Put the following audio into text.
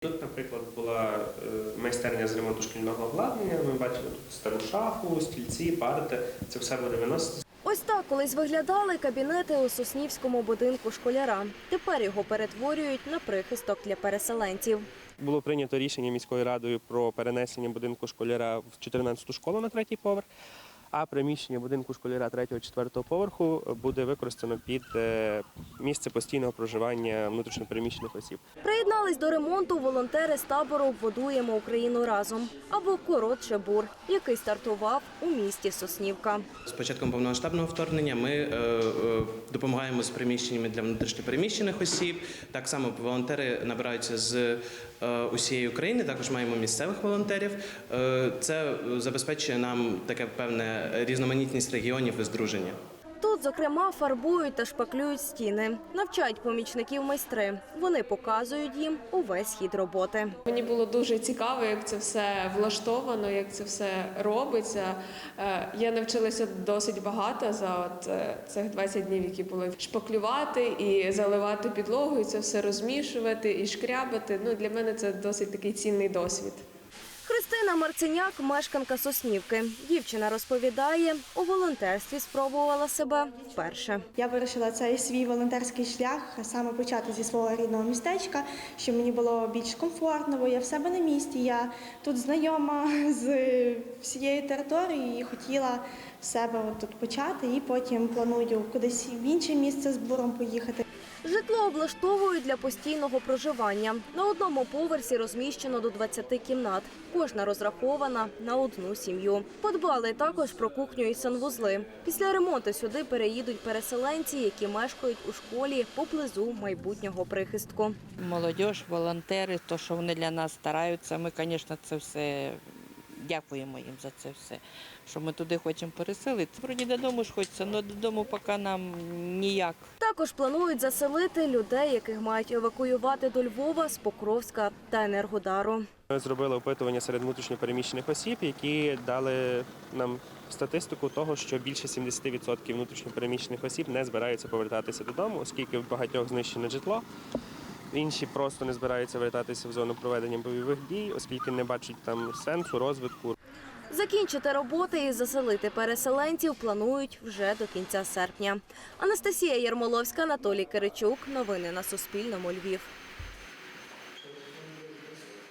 Тут, наприклад, була е, майстерня з ремонту шкільного обладнання. Ми бачили тут стару шафу, стільці, парти. Це все буде виносити. Ось так колись виглядали кабінети у Соснівському будинку школяра. Тепер його перетворюють на прихисток для переселенців. Було прийнято рішення міською радою про перенесення будинку школяра в 14-ту школу на третій поверх. А приміщення будинку школяра 3-4 поверху буде використано під е, місце постійного проживання внутрішньопереміщених осіб. Приєднались до ремонту волонтери з табору Будуємо Україну разом або коротше бур, який стартував у місті Соснівка. З початком повномасштабного вторгнення ми е, е, допомагаємо з приміщеннями для внутрішньопереміщених осіб. Так само волонтери набираються з усієї України. Також маємо місцевих волонтерів. Це забезпечує нам таке певне різноманітність регіонів і здруження. Тут, зокрема, фарбують та шпаклюють стіни, навчають помічників майстри. Вони показують їм увесь хід роботи. Мені було дуже цікаво, як це все влаштовано, як це все робиться. Е, Я навчилася досить багато за от е, цих 20 днів, які були шпаклювати і заливати підлогу, і це все розмішувати і шкрябати. Ну для мене це досить такий цінний досвід. Христина Марциняк, мешканка Соснівки. Дівчина розповідає, у волонтерстві спробувала себе вперше. Я вирішила цей свій волонтерський шлях саме почати зі свого рідного містечка, щоб мені було більш комфортно, бо я в себе на місці. Я тут знайома з всієї території і хотіла себе тут почати, і потім планую кудись в інше місце з буром поїхати. Житло облаштовують для постійного проживання. На одному поверсі розміщено до 20 кімнат. Кожна розрахована на одну сім'ю. Подбали також про кухню і санвузли. Після ремонту сюди переїдуть переселенці, які мешкають у школі поблизу майбутнього прихистку. Молодіж, волонтери, то, що вони для нас стараються, ми, звісно, це все дякуємо їм за це все. Що ми туди хочемо переселити. Вроді додому ж хочеться, але додому поки нам ніяк. Також планують заселити людей, яких мають евакуювати до Львова з Покровська та Енергодару. Ми зробили опитування серед внутрішньопереміщених осіб, які дали нам статистику того, що більше 70% внутрішньопереміщених осіб не збираються повертатися додому, оскільки в багатьох знищене житло. Інші просто не збираються вертатися в зону проведення бойових дій, оскільки не бачать там сенсу розвитку. Закінчити роботи і заселити переселенців планують вже до кінця серпня. Анастасія Ярмоловська, Анатолій Киричук. Новини на Суспільному. Львів.